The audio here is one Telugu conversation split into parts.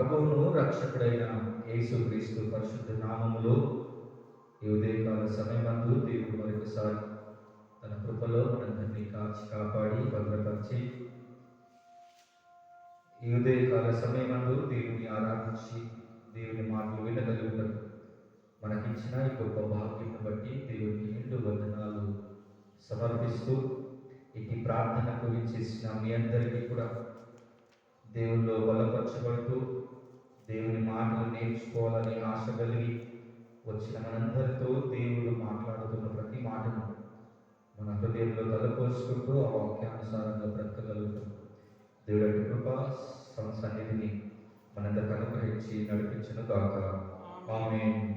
ప్రభువును రక్షకుడైన యేసుక్రీస్తు పరిశుద్ధ నామములో ఈ ఉదయకాల సమయమందు దేవుడు మరొకసారి తన కృపలో మనందరినీ కాచి కాపాడి భద్రపరిచి ఈ ఉదయకాల సమయమందు దేవుని ఆరాధించి దేవుని మాటలు వినగలుగుతారు మనకిచ్చిన ఈ గొప్ప భాగ్యం బట్టి దేవునికి రెండు వందనాలు సమర్పిస్తూ ఇది ప్రార్థన గురించి మీ అందరికీ కూడా దేవుల్లో బలపరచబడుతూ దేవుని మాటలు నేర్చుకోవాలని ఆశ కలిగి వచ్చిన మనందరితో దేవుడు మాట్లాడుతున్న ప్రతి మాటను మన హృదయంలో తలపోసుకుంటూ ఆ వాక్యానుసారంగా బ్రతకగలుగుతాం. దేవుడి కృప సం- సన్నిధిని మనందరికి అనుగ్రహించి నడిపించను గాక. ఆమె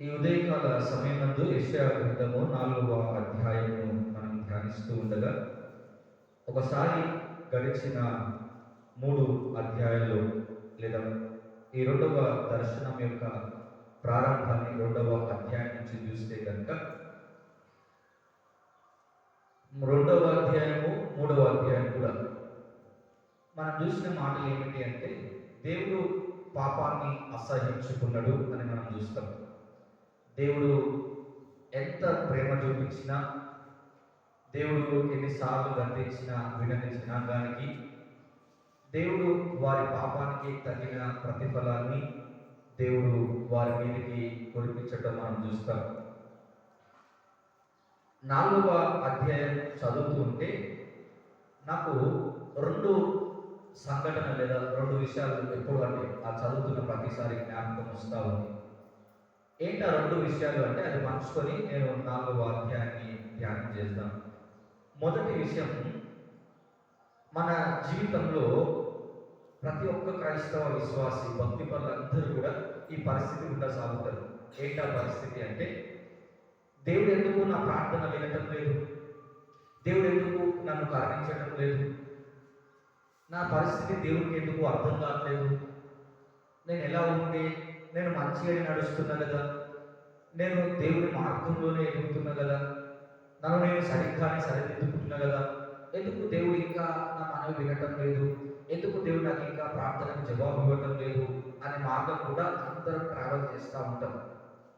ఈ ఉదయకాల సమయమందు యెషయా గ్రంథము నాలుగవ అధ్యాయము మనం ధ్యానిస్తూ ఉండగా ఒకసారి గడిచిన మూడు అధ్యాయాలు లేదా ఈ రెండవ దర్శనం యొక్క ప్రారంభాన్ని రెండవ అధ్యాయం నుంచి చూస్తే కనుక రెండవ అధ్యాయము మూడవ అధ్యాయం కూడా మనం చూసిన మాటలు ఏమిటి అంటే దేవుడు పాపాన్ని అసహించుకున్నాడు అని మనం చూస్తాం. దేవుడు ఎంత ప్రేమ చూపించినా దేవుడు ఎన్నిసార్లు గర్తించినా వినని దానికి దేవుడు వారి పాపానికి తగిన ప్రతిఫలాన్ని దేవుడు వారి మీదకి కురిపించడం మనం చూస్తాం. నాలుగవ అధ్యాయం చదువుతూ ఉంటే నాకు రెండు సంఘటన లేదా రెండు విషయాలు ఎప్పుడు అంటే ఆ చదువుతున్న ప్రతిసారి జ్ఞాపకం వస్తూ ఉంది. ఏంటి ఆ రెండు విషయాలు అంటే అది పంచుకొని నేను నాలుగవ అధ్యాయాన్ని ధ్యానం చేస్తాను మొదటి విషయం మన జీవితంలో ప్రతి ఒక్క క్రైస్తవ విశ్వాసి భక్తి పనులందరూ కూడా ఈ పరిస్థితి గుండా సాగుతారు ఏంటా పరిస్థితి అంటే దేవుడు ఎందుకు నా ప్రార్థన వినటం లేదు? దేవుడు ఎందుకు నన్ను కారణించడం లేదు? నా పరిస్థితి దేవుడికి ఎందుకు అర్థం కావట్లేదు? నేను ఎలా ఉంటే నేను మంచిగా నడుస్తున్నా కదా? నేను దేవుడి మార్గంలోనే ఎదుగుతున్నా కదా? నన్ను నేను సరిగ్గానే సరిదిద్దుకుంటున్నా కదా? ఎందుకు దేవుడు ఇంకా నా మనవి వినటం లేదు? ఎందుకు దేవుడు నాకు ఇంకా ప్రార్థనకు జవాబు ఇవ్వటం లేదు? అనే మార్గం కూడా అందరం ట్రావెల్ చేస్తూ ఉంటాం.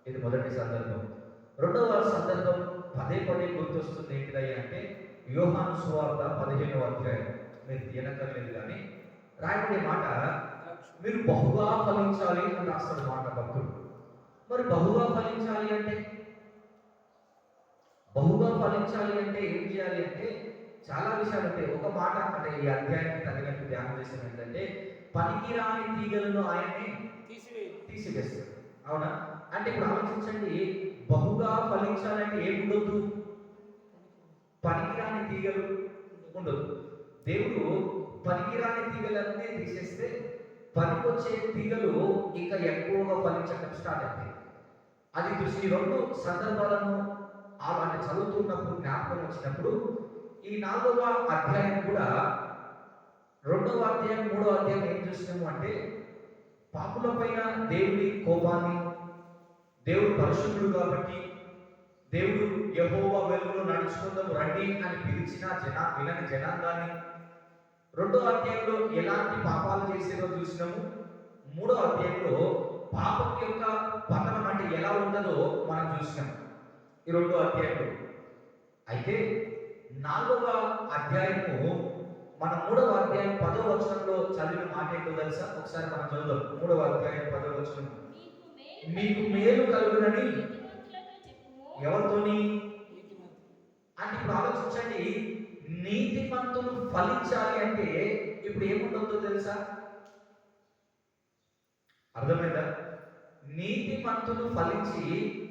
ఇది మొదటి సందర్భం. రెండవ సందర్భం పదే పదే గుర్తొస్తుంది ఏంటిదయ్యా అంటే వ్యూహాను సువార్త పదిహేనవ అధ్యాయం. మీరు తినక్కర్లేదు కానీ రాయబడే మాట మీరు బహుగా ఫలించాలి అని రాస్తాడు మాట భక్తుడు. మరి బహుగా ఫలించాలి అంటే? బహుగా ఫలించాలి అంటే ఏం చేయాలి అంటే చాలా విషయాలు ఉంటాయి ఒక మాట అంటే ఈ అధ్యాయానికి తగినట్టు ధ్యానం చేసిన ఏంటంటే పనికిరాని తీగలను ఆయనే తీసివేస్తాడు. అవునా? అంటే ఇప్పుడు ఆలోచించండి బహుగా ఫలించాలంటే ఏముండొద్దు? పనికిరాని తీగలు ఉండదు దేవుడు పనికిరాని తీగలన్నీ తీసేస్తే పనికొచ్చే తీగలు ఇంకా ఎక్కువగా ఫలించడం స్టార్ట్ అవుతాయి అది దృష్టి రెండు సందర్భాలను ఆ- చదువుతున్నప్పుడు జ్ఞాపకం వచ్చినప్పుడు ఈ నాలుగవ అధ్యాయం కూడా రెండవ అధ్యాయం మూడవ అధ్యాయం ఏం చూసినాము అంటే పాపుల పైన దేవుడి కోపాన్ని దేవుడు పరిశుద్ధుడు కాబట్టి దేవుడు యహోవా వెలుగులో నడుచుకుందాం రండి అని పిలిచిన జన వినని జనాంగాన్ని రెండో అధ్యాయంలో ఎలాంటి పాపాలు చేసేదో చూసినాము. మూడో అధ్యాయంలో పాపం యొక్క పతనం అంటే ఎలా ఉండదో మనం చూసినాము. ఈ రెండు అధ్యాయంలో అయితే నాలుగవ అధ్యాయము మన మూడవ అధ్యాయం పదో వచనంలో చదివిన మాట ఏంటో తెలుసా? ఒకసారి మనం చదువుదాం. మూడవ అధ్యాయం పదో వచనం మీకు మేలు కలుగునని ఎవరితోని? అంటే ఇప్పుడు ఆలోచించండి. నీతిమంతులు ఫలించాలి అంటే ఇప్పుడు ఏముంటుందో తెలుసా? అర్థమైందా? నీతిమంతులు ఫలించి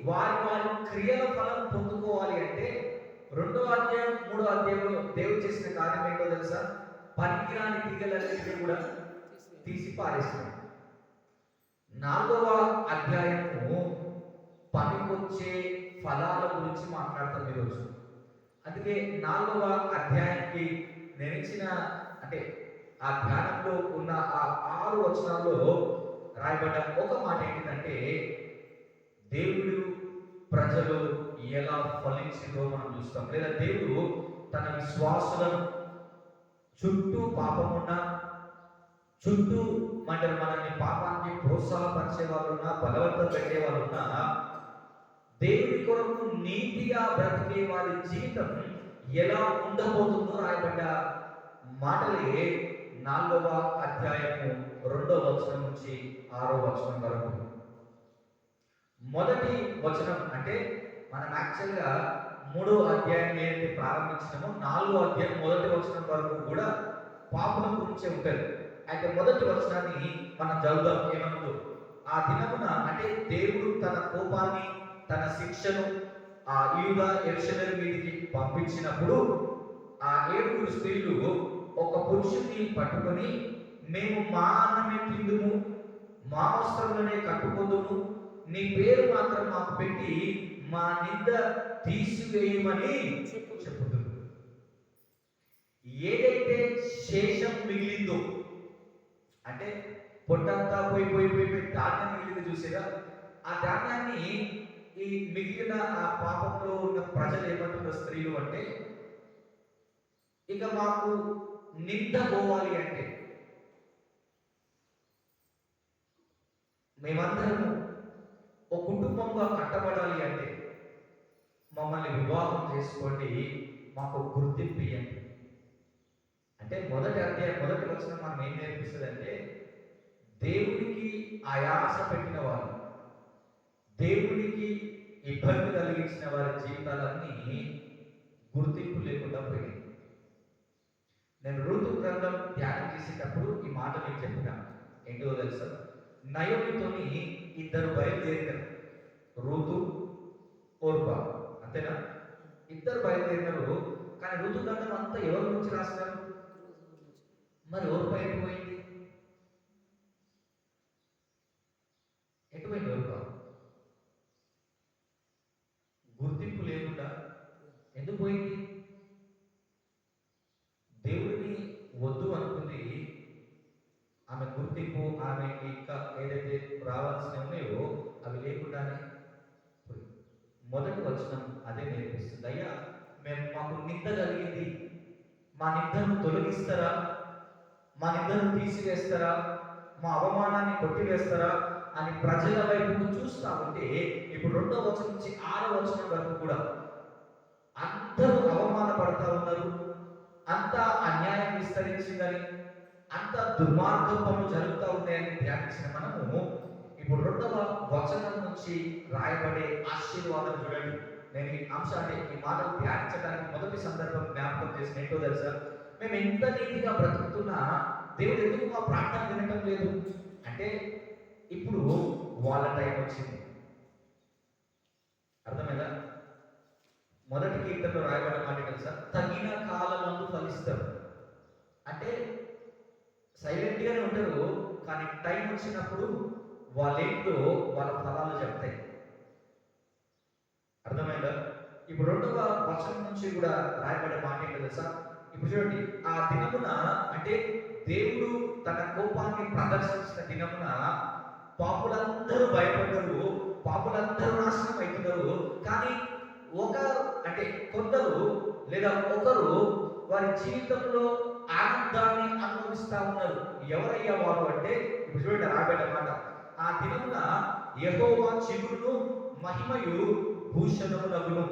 వారి వారి క్రియల ఫలం పొందుకోవాలి అంటే రెండో అధ్యాయం మూడో అధ్యాయంలో దేవుడు చేసిన కార్యం ఏంటో తెలుసా? పనికిరాని తీగలన్నింటినీ కూడా తీసి పారేసినాడు నాలుగవ అధ్యాయము పనికొచ్చే ఫలాల గురించి మాట్లాడతాం ఈరోజు. అందుకే నాలుగవ అధ్యాయానికి నేను ఇచ్చిన అంటే ఆ ధ్యానంలో ఉన్న ఆ ఆరు వచనాల్లో రాయబడ్డ ఒక మాట ఏంటంటే దేవుడు ప్రజలు ఎలా ఫలించిందో మనం చూస్తాం. లేదా దేవుడు తన విశ్వాసులను చుట్టూ పాపమున్న చుట్టూ మన మనల్ని పాపాన్ని ప్రోత్సాహపరిచే వాళ్ళు ఉన్నా బలవంతం పెట్టే వాళ్ళు ఉన్నా కొరకు నీతిగా బ్రతికే వారి జీవితం ఎలా ఉండబోతుందో రాయబడ్డ మాటలే నాలుగవ అధ్యాయము రెండవ వచనం నుంచి ఆరో వచనం వరకు. మొదటి వచనం అంటే మనం యాక్చువల్గా మూడో అధ్యాయం ఏంటి ప్రారంభించినామో నాలుగో అధ్యాయం మొదటి వచనం వరకు కూడా పాపల గురించే ఉంటుంది. అయితే మొదటి వచనాన్ని మనం చదువుదాం. ఏమంటూ ఆ దినమున అంటే దేవుడు తన కోపాన్ని తన శిక్షను ఆ యూద ఎరుషలేము మీదకి పంపించినప్పుడు ఆ ఏడుగురు స్త్రీలు ఒక పురుషుని పట్టుకొని మేము మా అన్నమే తిందుము మా వస్త్రములనే కట్టుకుందుము. నీ పేరు మాత్రం మాకు పెట్టి మా నింద తీసివేయమని చెప్పు. చెప్పుతుంది ఏదైతే శేషం మిగిలిందో అంటే పొట్టంతా పోయి పోయి పోయి పోయి ధాన్యం మిగిలింది చూసారా? ఆ ధాన్యాన్ని ఈ మిగిలిన ఆ పాపంలో ఉన్న ప్రజలు ఏమంటున్నారు స్త్రీలు అంటే ఇక మాకు నింద పోవాలి అంటే మేమందరము ఒక కుటుంబంగా కట్టబడాలి అంటే మమ్మల్ని వివాహం చేసుకోండి మాకు గుర్తింపు ఇవ్వండి అంటే మొదటి అధ్యాయం మొదటి వచ్చిన మనం ఏం నేర్పిస్తుంది అంటే దేవునికి ఆయాస పెట్టిన వారు దేవునికి ఇబ్బంది కలిగించిన వారి జీవితాలన్నీ గుర్తింపు లేకుండా పోయింది నేను ఋతు గ్రంథం ధ్యానం చేసేటప్పుడు ఈ మాట నేను చెప్పిన. ఏంటో తెలుసా? నయోమితోని ఇద్దరు బయలుదేరినారు. ఋతు ఓర్బా. అంతేనా? ఇద్దరు బయలుదేరినారు. కానీ ఋతు గ్రంథం అంతా ఎవరి గురించి రాసినారు? మరి ఓర్పా ఎటు పోయింది ఎటు పోయింది ఓర్పా గుర్తింపు లేకుండా ఎందుకు పోయింది దేవుడిని వద్దు అనుకుంది ఆమె గుర్తింపు ఆమె ఇంకా ఏదైతే రావాల్సినవి ఉన్నాయో అవి లేకుండానే మొదటి వచనం అదే నేర్పిస్తుంది. అయ్యా మేము మాకు నింద కలిగింది. మా నిందను తొలగిస్తారా? మా నిందను తీసివేస్తారా? మా అవమానాన్ని కొట్టివేస్తారా? అని ప్రజల వైపు చూస్తా ఉంటే ఇప్పుడు రెండో వచనం నుంచి ఆరో వచనం వరకు కూడా అందరూ అవమానపడతా ఉన్నారు. అంత అన్యాయం విస్తరించిందని అంత దుర్మార్గం పనులు జరుగుతూ ఉన్నాయని ధ్యానించిన మనము ఇప్పుడు రెండవ వచనం నుంచి రాయబడే ఆశీర్వాదం చూడండి. నేను ఈ అంశాన్ని ఈ మాటలు ధ్యానించడానికి మొదటి సందర్భం జ్ఞాపకం చేసిన ఏంటో తెలుసా? మేము ఎంత నీతిగా బ్రతుకుతున్నా దేవుడు ఎందుకు మా ప్రార్థన వినటం లేదు? అంటే ఇప్పుడు వాళ్ళ టైం వచ్చింది. అర్థమైందా? మొదటి కీర్తనలో రాయబడిన మాట తెలుసా? తగిన కాలమందు ఫలిస్తారు అంటే సైలెంట్గానే ఉంటారు కానీ టైం వచ్చినప్పుడు వాళ్ళేంటో వాళ్ళ ఫలాలు చెప్తాయి. అర్థమైందా? ఇప్పుడు రెండవ వచనం నుంచి కూడా రాయబడే మాట ఏంటో తెలుసా? ఇప్పుడు చూడండి ఆ దినమున అంటే దేవుడు తన కోపాన్ని ప్రదర్శించిన దినమున పాపులందరూ భయపడ్డరు పాపులందరూ నాశనం అవుతున్నారు కానీ ఒక అంటే కొందరు లేదా ఒకరు వారి జీవితంలో ఆనందాన్ని అనుభవిస్తా ఉన్నారు. ఎవరయ్యా వారు అంటే ఇప్పుడు చూడండి రాబేట మాట. ఆ దినమున యహోవా చిగురును మహిమయు భూషణమునగును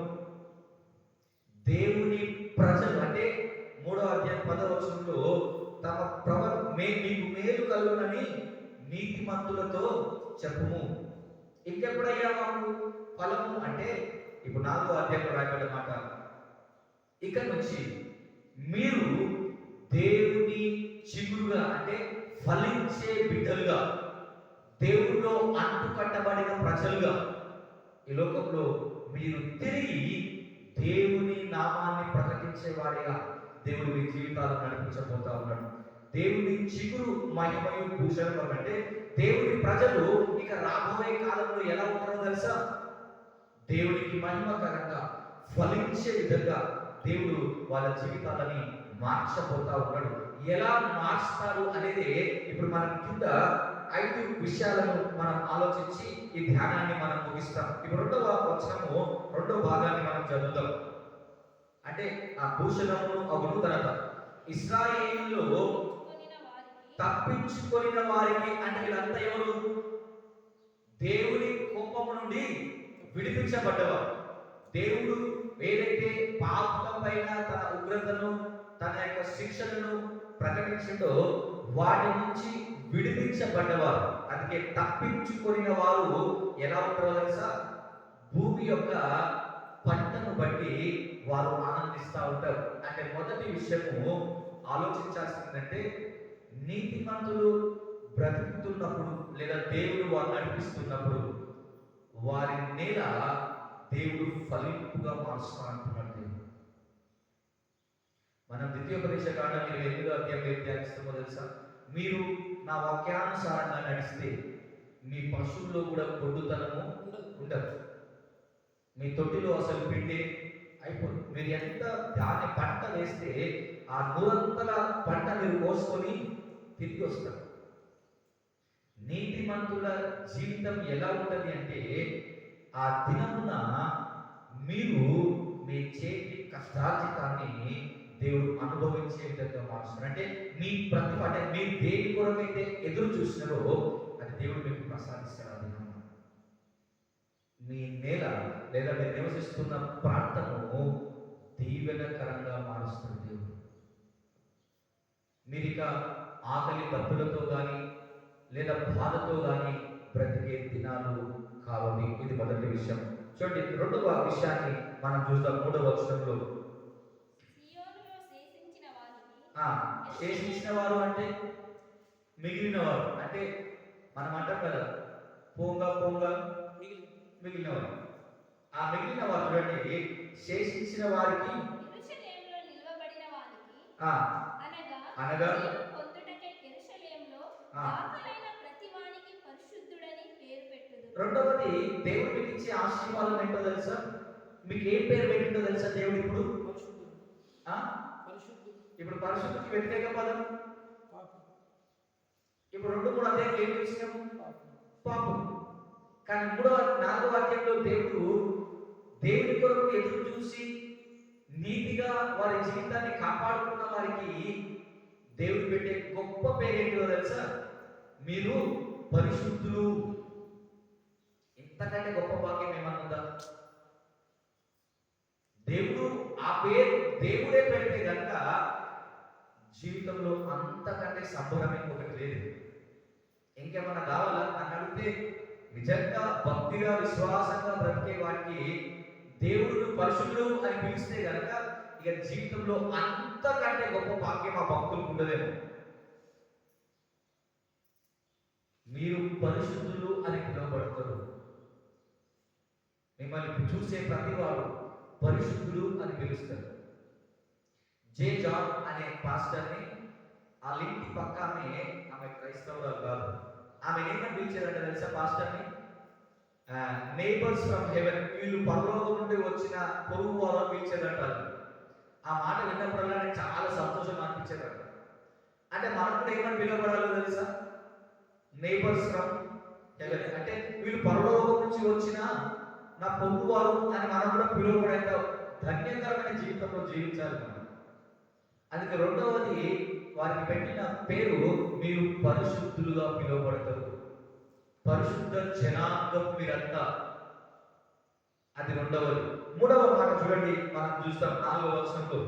దేవుని ప్రజలు అంటే మూడో అధ్యాయం పదవ వచనంలో తమ ప్రవ మే మీకు మేలు కలుగునని నీతిమంతులతో చెప్పుము. ఇంకెప్పుడయ్యా మాకు ఫలము అంటే ఇప్పుడు నాలుగో అధ్యాయంలో రాయబడ్డ మాట. ఇక నుంచి మీరు దేవుని చిగురుగా అంటే ఫలించే బిడ్డలుగా దేవుల్లో అంటుకట్టబడిన ప్రజలుగా ఈ లోకంలో మీరు తిరిగి దేవుని నామాన్ని ప్రకటించేవాడిగా దేవుడు మీ జీవితాలను నడిపించబోతా ఉన్నాడు. దేవుని చిగురు మహిమయు భూషణం అంటే దేవుని ప్రజలు ఇక రాబోయే కాలంలో ఎలా ఉంటారో తెలుసా? దేవునికి మహిమకరంగా ఫలించే విధంగా దేవుడు వాళ్ళ జీవితాలని మార్చబోతా ఉన్నాడు. ఎలా మార్చుతారు అనేది ఇప్పుడు మనం కింద ఐదు విషయాలను మనం ఆలోచించి ఈ ధ్యానాన్ని మనం ముగిస్తాం. ఇప్పుడు రెండవ వచనము రెండవ భాగాన్ని మనం చదువుతాం అంటే ఆ భూషణమును అవును తర్వాత. ఇస్రాయేల్లో వారికి తప్పించుకొనిన వారికి అంటే వీళ్ళంతా ఎవరు? దేవుని కోపము నుండి విడిపించబడ్డవారు. దేవుడు ఏదైతే పాపం పైన తన ఉగ్రతను తన యొక్క శిక్షలను ప్రకటించిండో వాటి నుంచి విడిపించబడ్డవారు. అందుకే తప్పించుకొనిన వారు ఎలా ఉంటారో తెలుసా? భూమి యొక్క పంటను బట్టి వారు ఆనందిస్తూ ఉంటారు. అంటే మొదటి విషయము ఆలోచించాల్సిందంటే నీతిమంతులు బ్రతుకుతున్నప్పుడు లేదా దేవుడు వారు నడిపిస్తున్నప్పుడు వారి నేల దేవుడు ఫలింపుగా మారుస్తా మనం ద్వితీయోపదేశ కాండం మీరు ఎనిమిదో అధ్యాయం ఏం ధ్యానిస్తామో తెలుసా? మీరు నా వాక్యానుసారంగా నడిస్తే మీ పశువుల్లో కూడా పొడ్డుతనము ఉండదు. మీ తొట్టిలో అసలు పిండి అయిపోదు. మీరు ఎంత దాన్ని పంట వేస్తే ఆ నూరంతల పంట మీరు కోసుకొని తిరిగి వస్తారు. నీతిమంతుల జీవితం ఎలా ఉంటుంది అంటే ఆ దినం మీరు మీ చేతి కష్టార్జితాన్ని దేవుడు అనుభవించే విధంగా మారుస్తారు. అంటే మీ ప్రతిభ అంటే మీరు దేని కొరకైతే ఎదురు చూసినారో అది దేవుడు మీకు ప్రసాదిస్తారు మీ నేల లేదా మీరు నివసిస్తున్న ప్రాంతము దీవెనకరంగా మారుస్తుంది దేవుడు. మీరు ఇక ఆకలి డబ్బులతో కానీ లేదా బాధతో కానీ బ్రతికే దినాలు కావాలి ఇది మొదటి విషయం. చూడండి రెండవ విషయాన్ని మనం చూద్దాం. మూడవ వచనంలో సియోనులో శేషించిన వారికి ఆ, శేషించిన వారు అంటే మిగిలిన వారు అంటే మనం అంటాం కదా పోంగ పోంగ మిగిలి మిగిలిన వారు ఆ మిగిలిన వారు చూడండి శేషించిన వారికి అనగా రెండవది దేవుడు మీకు ఇచ్చే ఆశీర్వాదం ఏంటో తెలుసా? మీకు ఏం పేరు పెట్టిందో తెలుసా దేవుడు ఇప్పుడు? ఇప్పుడు పరిశుద్ధికి వ్యతిరేక పదం? ఇప్పుడు రెండు మూడు అధ్యాయులు ఏం చేసినాము పాపం. కానీ మూడవ నాలుగో వాక్యంలో దేవుడు దేవుడి కొరకు ఎదురు చూసి నీతిగా వారి జీవితాన్ని కాపాడుకున్న వారికి దేవుడు పెట్టే గొప్ప పేరేంటో తెలుసా? మీరు పరిశుద్ధులు. ఇంతకంటే గొప్ప వాక్యం ఏమన్నా ఉందా? దేవుడు ఆ పేరు దేవుడే పెడితే కనుక జీవితంలో అంతకంటే సంబరం ఇంకొకటి లేదు. ఇంకేమన్నా కావాలా? నన్ను అడిగితే నిజంగా భక్తిగా విశ్వాసంగా బ్రతికే వారికి దేవుడు పరిశుద్ధుడు అని పిలిస్తే కనుక ఇక జీవితంలో అంతకంటే గొప్ప భాగ్యం ఆ భక్తులకు ఉండదేమో. మీరు పరిశుద్ధులు అని పిలువబడతారు. మిమ్మల్ని చూసే ప్రతి వారు పరిశుద్ధులు అని పిలుస్తారు. జే జాన్ అనే పాస్టర్ని వాళ్ళ ఇంటి పక్క ఆమె ఆమె క్రైస్తవురాలు కాదు. ఆమె ఏమని పిలిచారంటే తెలుసా పాస్టర్ని? నేబర్స్ ఫ్రమ్ హెవెన్ వీళ్ళు పరలోకం నుండి వచ్చిన పొరుగు వారు అని ఆ మాట విన్నప్పుడల్లా నాకు చాలా సంతోషం అనిపించేదంట. అంటే మనం కూడా ఏమని పిలవబడాలో తెలుసా? నేబర్స్ ఫ్రమ్ హెవెన్ అంటే వీళ్ళు పరలోకం నుంచి వచ్చిన నా పొరుగు వారు అని మనం కూడా పిలువబడేంత ధన్యకరమైన జీవితంలో జీవించాలి మనం. అందుకే రెండవది వారికి పెట్టిన పేరు మీరు పరిశుద్ధులుగా పిలువబడతారు. పరిశుద్ధ జనాంగం మీరంతా. అది రెండవది. మూడవ మాట చూడండి మనం చూస్తాం నాలుగవ వచనంలో.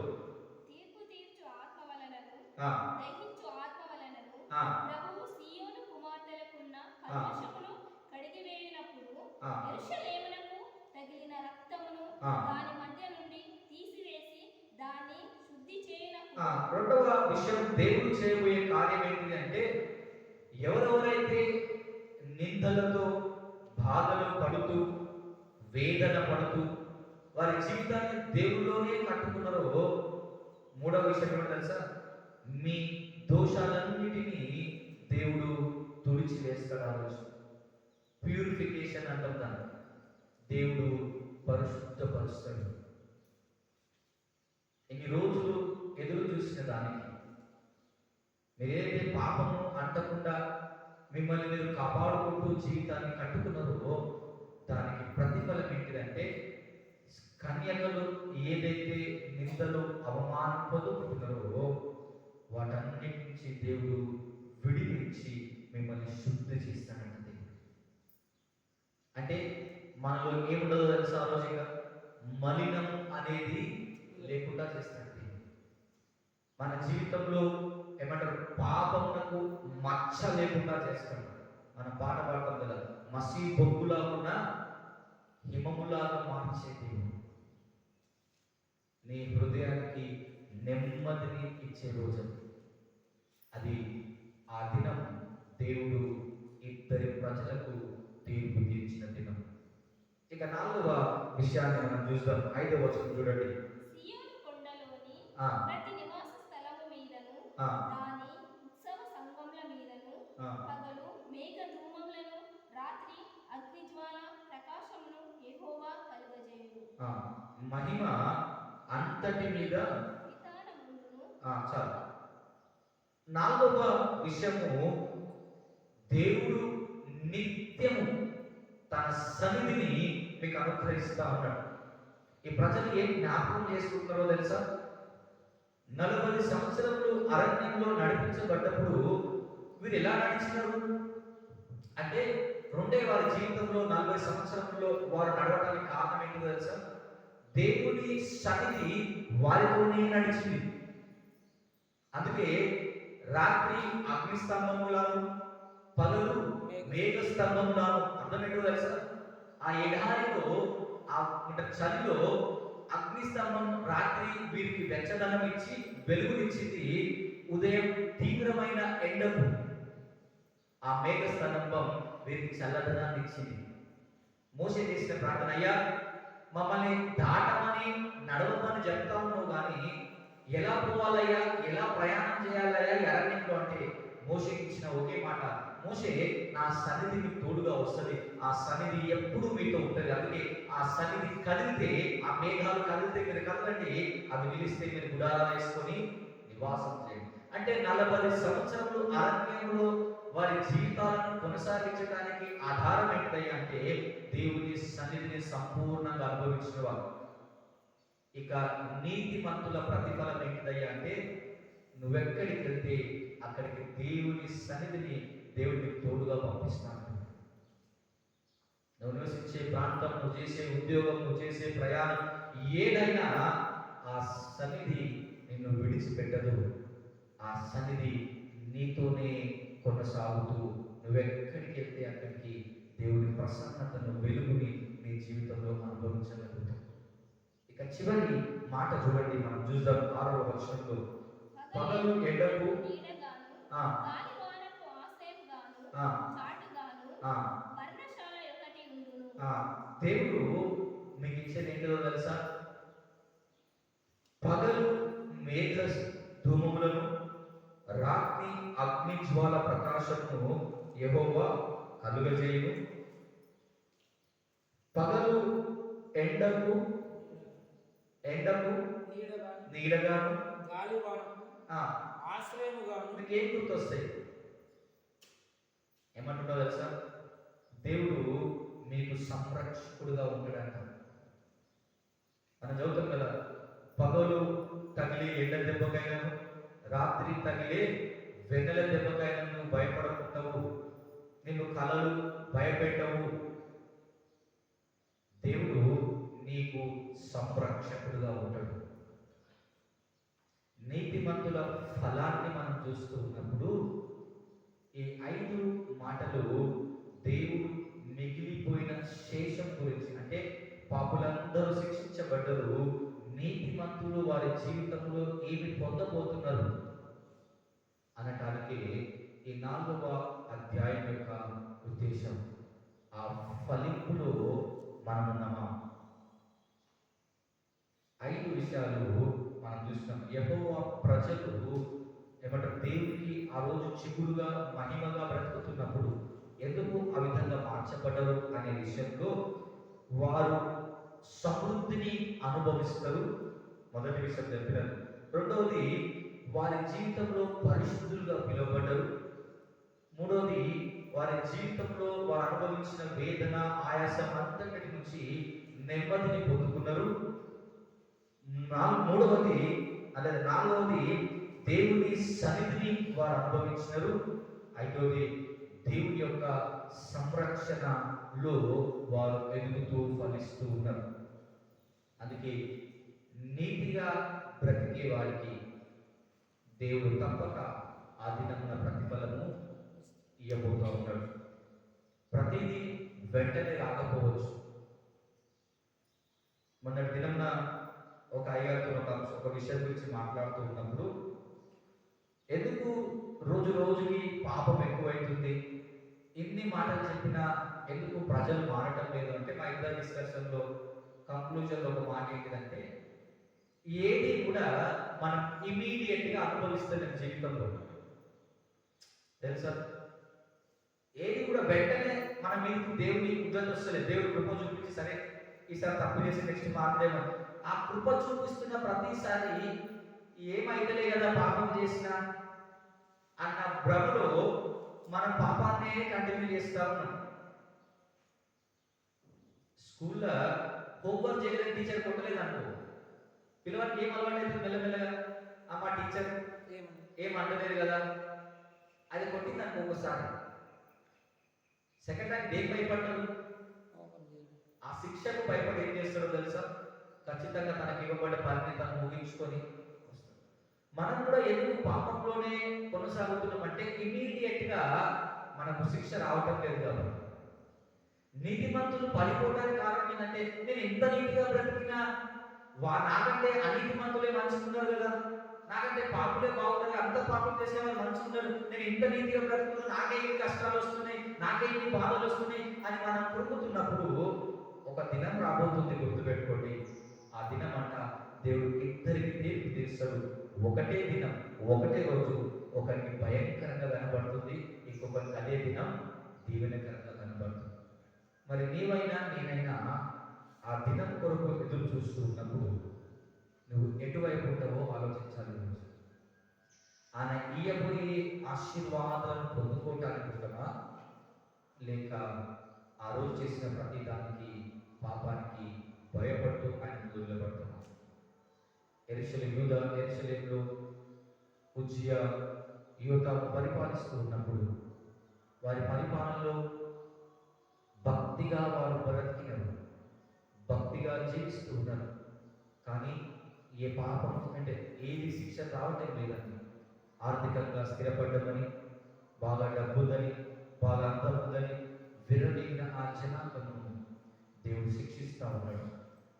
వలనను ఆ, దహించు ఆత్మ వలనను ఆ, ప్రభువు సియోను కుమార్తెలకున్న ఆ. కల్మషమును కడిగివేయునప్పుడు ఆ. యెరూషలేమునకు తగిలిన రక్తమును ఆ. దాని మధ్య నుండి తీసివేసి దాన్ని శుద్ధి చేయనప్పుడు ఆ, రెండవ విషయం దేవుడు చేయబోయే కార్యం ఏంటి అంటే ఎవరెవరైతే నిందలతో బాధలు పడుతూ వేదన పడుతూ వారి జీవితాన్ని దేవుడిలోనే కట్టుకున్నారో మూడవ విషయం ఏంటో తెలుసా? మీ దోషాలన్నిటినీ దేవుడు తుడిచివేస్తాడు ఆ రోజు. ప్యూరిఫికేషన్ అంటాం దాన్ని. దేవుడు పరిశుద్ధపరుస్తాడు. ఇన్ని రోజులు చేసిన దానికి మీరేదైతే పాపము అంటకుండా మిమ్మల్ని మీరు కాపాడుకుంటూ జీవితాన్ని కట్టుకున్నారో దానికి ప్రతిఫలం ఏంటిదంటే కన్యకలు ఏదైతే నిందలు అవమానం పొందుకుంటున్నారో వాటన్నిటి నుంచి దేవుడు విడిపించి మిమ్మల్ని శుద్ధి చేస్తానండి అంటే మనలో ఏముండదు తెలుసా మలినం అనేది లేకుండా చేస్తాను మన జీవితంలో ఏమంటారు? పాపమునకు మచ్చ లేకుండా చేస్తాడు మన పాట పాడతాం కదా మసి బొగ్గులా ఉన్న హిమములాగా మార్చే దేవుడు. నీ హృదయానికి నెమ్మదిని ఇచ్చే రోజు అది. ఆ దినం దేవుడు ఇద్దరి ప్రజలకు తీర్పు తీర్చిన దినం. ఇక నాలుగవ విషయాన్ని మనం చూద్దాం. ఐదవ వచనం చూడండి. ప్రతి నివాస స్థలము మీదను ఆ, దాని మీదను. పగలు మేఘ ధూమములను రాత్రి అగ్నిజ్వాల ప్రకాశమును యెహోవా కలుగజేయును. మహిమ అంతటి మీద చాలు. నాలుగవ విషయము దేవుడు నిత్యము తన సన్నిధిని మీకు అనుగ్రహిస్తా ఉన్నాడు. ఈ ప్రజలు ఏం జ్ఞాపకం చేసుకుంటున్నారో తెలుసా? నలభై సంవత్సరములు అరణ్యంలో నడిపించబడ్డప్పుడు వీరు ఎలా నడిచినారు అంటే రెండే వారి జీవితంలో నలభై సంవత్సరంలో వారు నడవడానికి కారణం ఏంటి తెలుసా? దేవుని సన్నిధి వారితోనే నడిచింది. అందుకే రాత్రి అగ్నిస్తంభములను పగలు మేఘ స్తంభములను ఏంటో తెలుసా? ఆ ఎడారిలో ఆ చలిలో అగ్నిస్తంభం రాత్రి వీరికి వెచ్చదనం ఇచ్చి వెలుగునిచ్చింది ఉదయం తీవ్రమైన ఎండకు. ఆ మేఘస్తంభం వీరికి చల్లదనాన్ని ఇచ్చింది. మోసే చేసిన ప్రార్థన అయ్యా మమ్మల్ని దాటమని నడవమని చెప్తా ఉన్నావు కానీ ఎలా పోవాలయ్యా? ఎలా ప్రయాణం చేయాలయ్యా? ఈ అంటే మోషేకి ఇచ్చిన ఒకే మాట మోసే నా సన్నిధి మీకు తోడుగా వస్తుంది. ఆ సన్నిధి ఎప్పుడు మీతో ఉంటుంది. అందుకే ఆ సన్నిధి కదిలితే ఆ మేఘాలు కదిలితే మీరు కదలండి. అవి నిలిస్తే మీరు గుడారాలు వేసుకొని నివాసం చేయండి. అంటే నలభై సంవత్సరములు అరణ్యంలో వారి జీవితాలను కొనసాగించడానికి ఆధారం ఏంటయ్యా అంటే దేవుని సన్నిధిని సంపూర్ణంగా అనుభవించిన వారు ఇక నీతిమంతుల ప్రతిఫలం ఏంటిదయ్యా అంటే నువ్వెక్కడికి వెళ్తే అక్కడికి దేవుని సన్నిధిని దేవుడికి తోడుగా పంపిస్తాను. నువ్వు నివసించే ప్రాంతం నువ్వు చేసే ఉద్యోగం నువ్వు చేసే ప్రయాణం ఏదైనా ఆ సన్నిధి నిన్ను విడిచిపెట్టదు. ఆ సన్నిధి నీతోనే కొనసాగుతూ నువ్వెక్కడికి వెళ్తే అక్కడికి దేవుని ప్రసన్నతను వెలుగుని నీ జీవితంలో అనుభవించగలుగుతావు. ఇక చివరి మాట చూడండి మనం చూద్దాం ఆరో వచనంలో. పగలు ఎండకు నీడగాను ఆ, గాలివానకు ఆశ్రయంగాను ఆ, చాటుగాను ఆ, పర్ణశాల ఒకటి ఉండును. ఆ. దేవుడు మీకు ఇచ్చేది ఏంటో తెలుసా? పగలు మేఘ ధూమములను రాత్రి అగ్ని జ్వాల ప్రకాశమును యెహోవా కలుగజేయును. పగలు ఎండకు ఎండకు నీడగాను నీడగాను గాలివానకు ఆ, ఆశ్రయముగాను మీకు ఏం గుర్తొస్తాయి? ఏమంటుండో తెలుసా? దేవుడు మీకు సంరక్షకుడుగా ఉంటాడంట. మనం చదువుతాం కదా పగలు తగిలి ఎండ దెబ్బకైనాను రాత్రి తగిలే వెన్నెల దెబ్బకైనా నువ్వు భయపడకుంటావు. నిన్ను కలలు భయపెట్టవు. దేవుడు నీకు సంరక్షకుడుగా ఉంటాడు. నీతిమంతుల ఫలాన్ని మనం చూస్తూ ఉన్నప్పుడు ఈ ఐదు మాటలు దేవుడు మిగిలిపోయిన శేషం గురించి అంటే పాపులందరూ శిక్షించబడ్డరు నీతిమంతులు వారి జీవితంలో ఏమి పొందబోతున్నారు? అనటానికి ఈ నాలుగవ అధ్యాయం యొక్క ఉద్దేశం ఆ ఫలింపులో మనమున్నామా? ఐదు విషయాలు మనం చూస్తున్నాం. యెహోవా ప్రజలు ఏమంటారు? దేవునికి ఆ రోజు చిగురుగా మహిమగా బ్రతుకుతున్నప్పుడు ఎందుకు ఆ విధంగా మార్చబడ్డరు అనే విషయంలో వారు సమృద్ధిని అనుభవిస్తారు. మొదటి విషయం చెప్పినారు రెండవది వారి జీవితంలో పరిశుద్ధులుగా పిలువబడ్డారు. మూడవది వారి జీవితంలో వారు అనుభవించిన వేదన ఆయాసం అంతటి నుంచి నెమ్మదిని పొందుకున్నారు. నాలుగు మూడవది అదే నాలుగవది దేవుని సన్నిధిని వారు అనుభవించినారు. ఐదోది దేవుని యొక్క సంరక్షణలో వారు ఎదుగుతూ ఫలిస్తూ ఉన్నారు. అందుకే నీతిగా బ్రతికే వారికి దేవుడు తప్పక ఆ దినమున ప్రతిఫలము ఇవ్వబోతూ ఉన్నాడు. ప్రతిదీ వెంటనే రాకపోవచ్చు. మొన్నటి దినమున ఒక అయ్యగారితో ఒక ఒక విషయం గురించి మాట్లాడుతూ ఉన్నప్పుడు ఎందుకు రోజు రోజుకి పాపం ఎక్కువైతుంది? ఇన్ని మాటలు చెప్పినా ఎందుకు ప్రజలు మారటం లేదు అంటే మా ఇద్దరు డిస్కషన్లో కంక్లూజన్లో ఒక మాట ఏంటిదంటే ఏది కూడా మనం ఇమీడియట్గా అనుభవిస్తున్న జీవితంలో తెలుసా? ఏది కూడా వెంటనే మన మీదకి దేవుని ఉద్యోగం వస్తలేదు. దేవుడు కృప చూపించి సరే ఈసారి తప్పు చేసి నెక్స్ట్ మారలేమని ఆ కృప చూపిస్తున్న ప్రతిసారి ఏమైతలే కదా పాపం చేసిన? అన్న భ్రమలో మనం పాపాన్నే కంటిన్యూ చేస్తా ఉన్నాం స్కూల్లో హోంవర్క్ చేయలేని టీచర్ కొట్టలేదు అనుకో పిల్లవాడికి ఏం అలవాటు అవుతుంది మెల్లమెల్లగా ఆ మా టీచర్ ఏం అంటలేదు కదా? అది కొట్టింది అనుకో ఒకసారి. సెకండ్ టైం దేనికి భయపడ్డాడు? ఆ శిక్షకు భయపడి ఏం చేస్తాడో తెలుసా? ఖచ్చితంగా తనకి ఇవ్వబడ్డ పనిని తను ముగించుకొని మనం కూడా ఎందుకు పాపంలోనే కొనసాగుతున్నామంటే ఇమీడియట్గా మనకు శిక్ష రావటం లేదు కాబట్టి. నీతిమంతులు పడిపోవడానికి కారణం ఏంటంటే నేను ఎంత నీతిగా బ్రతికినా వా నాకంటే అనీతిమంతులే మంచిగా ఉన్నారు కదా. నాకంటే పాపులే బాగుంటారు అంత పాపం చేసే మంచిగా ఉన్నారు నేను ఇంత నీతిగా బ్రతుకుతున్నా నాకే ఇన్ని కష్టాలు వస్తున్నాయి నాకే ఇన్ని బాధలు వస్తున్నాయి అని మనం కొడుకుతున్నప్పుడు ఒక దినం రాబోతుంది గుర్తుపెట్టుకోండి. ఆ దినం అంట దేవుడు ఇద్దరికి తీర్పు తీరుస్తాడు. ఒకటే దినం ఒకటే రోజు ఒకరికి భయంకరంగా కనబడుతుంది ఇంకొకరికి అదే దినం దీవెనకరంగా కనబడుతుంది. మరి నీవైనా నేనైనా ఆ దినం కొరకు ఎదురు చూస్తూ ఉన్నప్పుడు నువ్వు ఎటువైపు ఉంటావో ఆలోచించాలి ఆయన ఇయ్యబోయే ఆశీర్వాదాలను పొందుకోవటానికి ఉంటావా లేక ఆ రోజు చేసిన ప్రతి దానికి పాపానికి భయపడుతూ ఆయన నిలబడతామా ఎరుసలేం యూద ఎరుసలేంలో ఉజ్జియా యువత పరిపాలిస్తూ ఉన్నప్పుడు వారి పరిపాలనలో భక్తిగా వారు బ్రతికినారు భక్తిగా జీవిస్తూ ఉన్నారు. కానీ ఏ పాపం అంటే ఏది శిక్ష రావటం లేదని ఆర్థికంగా స్థిరపడ్డమని బాగా డబ్బుందని బాగా అందం ఉందని విరవీగిన ఆ జనాంగమును దేవుడు శిక్షిస్తూ ఉన్నాడు.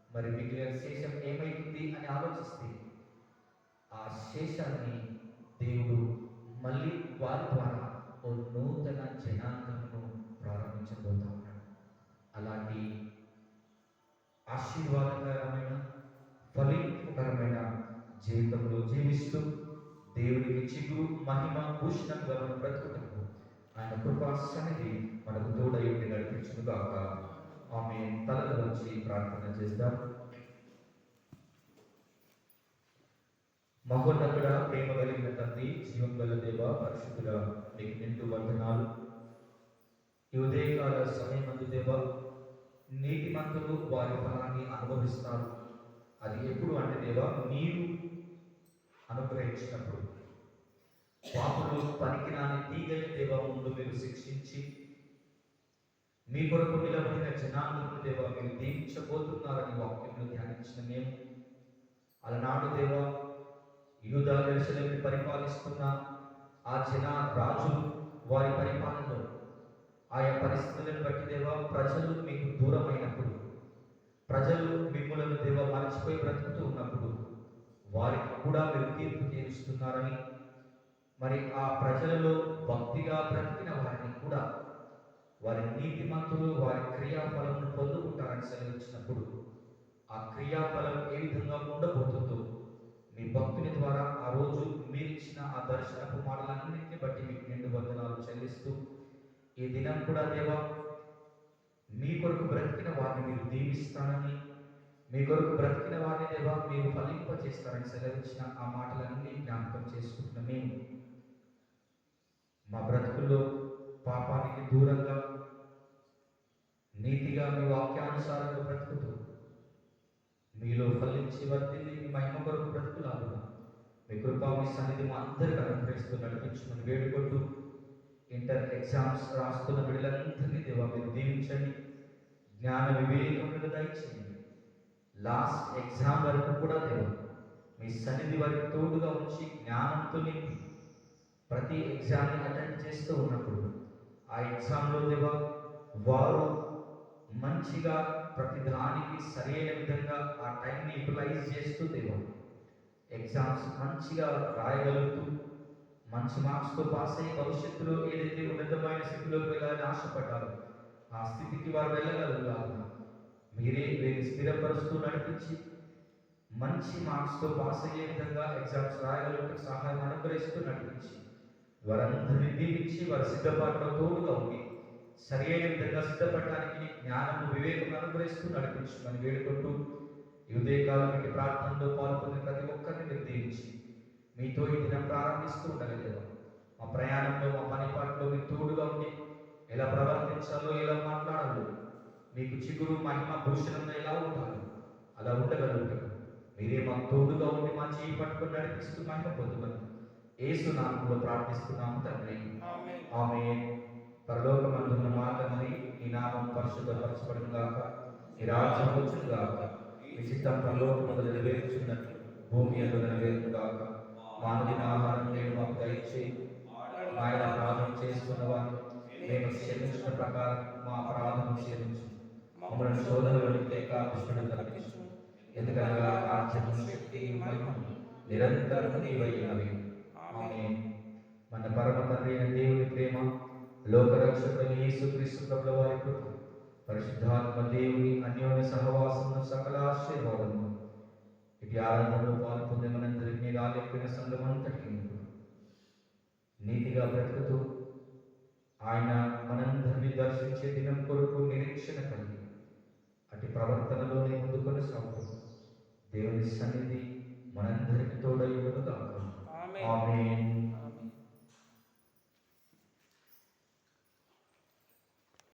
మరి మిగిలిన శేషం ఏమైతుంది అని ఆలోచిస్తే ఆ శేషాన్ని దేవుడు మళ్ళీ వారి ద్వారా ఓ నూతన జనాంగమును ప్రారంభించబోతా ఉన్నాడు. అలాంటి ఆశీర్వాదకరమైన ఫలింపుకరమైన జీవితంలో జీవిస్తూ దేవుడికి చిగురు మహిమ భూషణంగా మనం బ్రతుకుటకు ఆయన కృపా సన్నిధి మనకు తోడయుండి నడిపించును గాక ఆమె తలను వచ్చి ప్రార్థన చేద్దాం. మహోన్నతుడ ప్రేమ కలిగిన తండ్రి జీవం గల దేవ పరిశుద్ధుల మీకు నిండు వందనాలు. ఈ ఉదయకాల సమయమందు దేవ నీతిమంతులు వారి ఫలాన్ని అనుభవిస్తారు. అది ఎప్పుడు అంటే దేవ నీరు అనుగ్రహించినప్పుడు. పాపులు పనికిరాని తీగని దేవ ముందు మీరు శిక్షించి మీ కొరకు నిలబడిన జనాంగములు దేవ మీరు దీవించబోతున్నారని వాక్యంలో ధ్యానించిన మేము. అలనాడు దేవ యూదా దర్శనకి పరిపాలిస్తున్న ఆ జన రాజులు వారి పరిపాలనలో ఆయా పరిస్థితులను బట్టి దేవ ప్రజలు మీకు దూరమైనప్పుడు ప్రజలు మిమ్మలను దేవ మరచిపోయి బ్రతుకుతూ ఉన్నప్పుడు వారికి కూడా మీరు తీర్పు తీరుస్తున్నారని మరి ఆ ప్రజలలో భక్తిగా బ్రతికిన వారిని కూడా వారి నీతిమంతులు వారి క్రియాఫలమును పొందుకుంటారని సెలవిచ్చినప్పుడు ఆ క్రియాఫలం ఏ విధంగా ఉండబోతుందో మీ భక్తుని ద్వారా ఆ రోజు మీరు ఇచ్చిన ఆ దర్శనపు మాటలన్నింటిని బట్టి మీకు నిండు వందనాలు చెల్లిస్తూ ఈ దినం కూడా దేవా మీ కొరకు బ్రతికిన వారిని మీరు దీవిస్తానని మీ కొరకు బ్రతికిన వారిని దేవా మీరు ఫలింపజేస్తారని సెలవిచ్చిన ఆ మాటలన్నీ జ్ఞాపకం చేసుకుంటున్న మేము మా బ్రతుకుల్లో పాపానికి దూరంగా నీతిగా మీ వాక్యానుసారంగా బ్రతుకుతూ మీలో ఫలించి వర్తిల్లి మీ మహిమ కొరకు బ్రతుకులాగా మీ కృపా మీ సన్నిధి మా అందరికీ అనుగ్రహిస్తూ నడిపించమని వేడుకుంటూ ఇంటర్ ఎగ్జామ్స్ రాస్తున్న బిడ్డలందరినీ దేవా మీరు దీవించండి. జ్ఞాన వివేకములు దయచేయండి. లాస్ట్ ఎగ్జామ్ వరకు కూడా దేవా మీ సన్నిధి వారికి తోడుగా ఉంచి జ్ఞానంతో నింపి ప్రతి ఎగ్జామ్ని అటెండ్ చేస్తూ ఉన్నప్పుడు ఆ ఎగ్జామ్లో దేవా వారు మంచిగా ప్రతి దానికి సరైన విధంగా ఆ టైంని యూటిలైజ్ చేస్తూ దేవా ఎగ్జామ్స్ మంచిగా రాయగలుగుతూ మంచి మార్క్స్తో పాస్ అయ్యి భవిష్యత్తులో ఏదైతే ఉన్నతమైన స్థితిలోకి వెళ్ళాలని ఆశపడ్డారో ఆ స్థితికి వారు వెళ్ళగలుగుతారు మీరే వీరిని స్థిరపరుస్తూ నడిపించి మంచి మార్క్స్తో పాస్ అయ్యే విధంగా ఎగ్జామ్స్ రాయగలుగుతూ సహాయం అనుగ్రహిస్తూ నడిపించి వారందరినీ దీవించి వారి సిద్ధపాటులో తోడుగా ఉండి సరి అయిన విధంగా సిద్ధపడడానికి జ్ఞానము వివేకం అనుగ్రహిస్తూ నడిపించమని వేడుకుంటూ ఈ ఉదయకాలం ఇంటి ప్రార్థనలో పాల్గొనే ప్రతి ఒక్కరిని మీరు దీవించి మీతో ఈ దినం ప్రారంభిస్తూ ఉండగలరు మా ప్రయాణంలో మా పని పాటలో మీరు తోడుగా ఉండి ఎలా ప్రవర్తించాలో ఎలా మాట్లాడాలో మీకు చిగురు మహిమ భూషణంలో ఎలా ఉండాలి అలా ఉండగలుగుతారు మీరే మాకు తోడుగా ఉండి మా చేయి పట్టుకుని నడిపిస్తూ మహిమ పొందుతారు ఏసు నామంలో ప్రార్థిస్తున్నాము తండ్రి. ఆమె పరలోకమందున్న మా తండ్రి ఈ నామం పరిశుద్ధపరచబడును గాక. ఈ రాజ్యం వచ్చును గాక. మీ చిత్తం పరలోకమందు నెరవేర్చున్నట్లు భూమి అందు నెరవేరును గాక. మానవుని ఆహారం నేను మాకు దయచేయి. ఆయన ప్రార్థన చేసుకున్న వారు మేము క్షమించిన ప్రకారం మా అపరాధం క్షమించు మమ్మల్ని శోధనలో లేక కృష్ణుడు తప్పించు ఎందుకనగా రాజ్యం శక్తి మహిమ నిరంతరం నీవైనవి ఆమె మన పరమ తండ్రి అయిన దేవుని ప్రేమ లోకరక్షకుని యేసుక్రీస్తు ప్రభుల వారి కృప పరిశుద్ధాత్మ దేవుని అన్యోన్య సహవాసము సకల ఆశీర్వాదము ఇటు ఆనందంలో పాల్పొందే మనందరికీ రాలేకపోయిన సంఘం అంతటికి నీతిగా బ్రతుకుతూ ఆయన మనందరినీ దర్శించే దినం కొరకు నిరీక్షణ కలిగి అటు ప్రవర్తనలోనే ముందు కొనసాగుతూ దేవుని సన్నిధి మనందరికి తోడై ఉండదు Amen.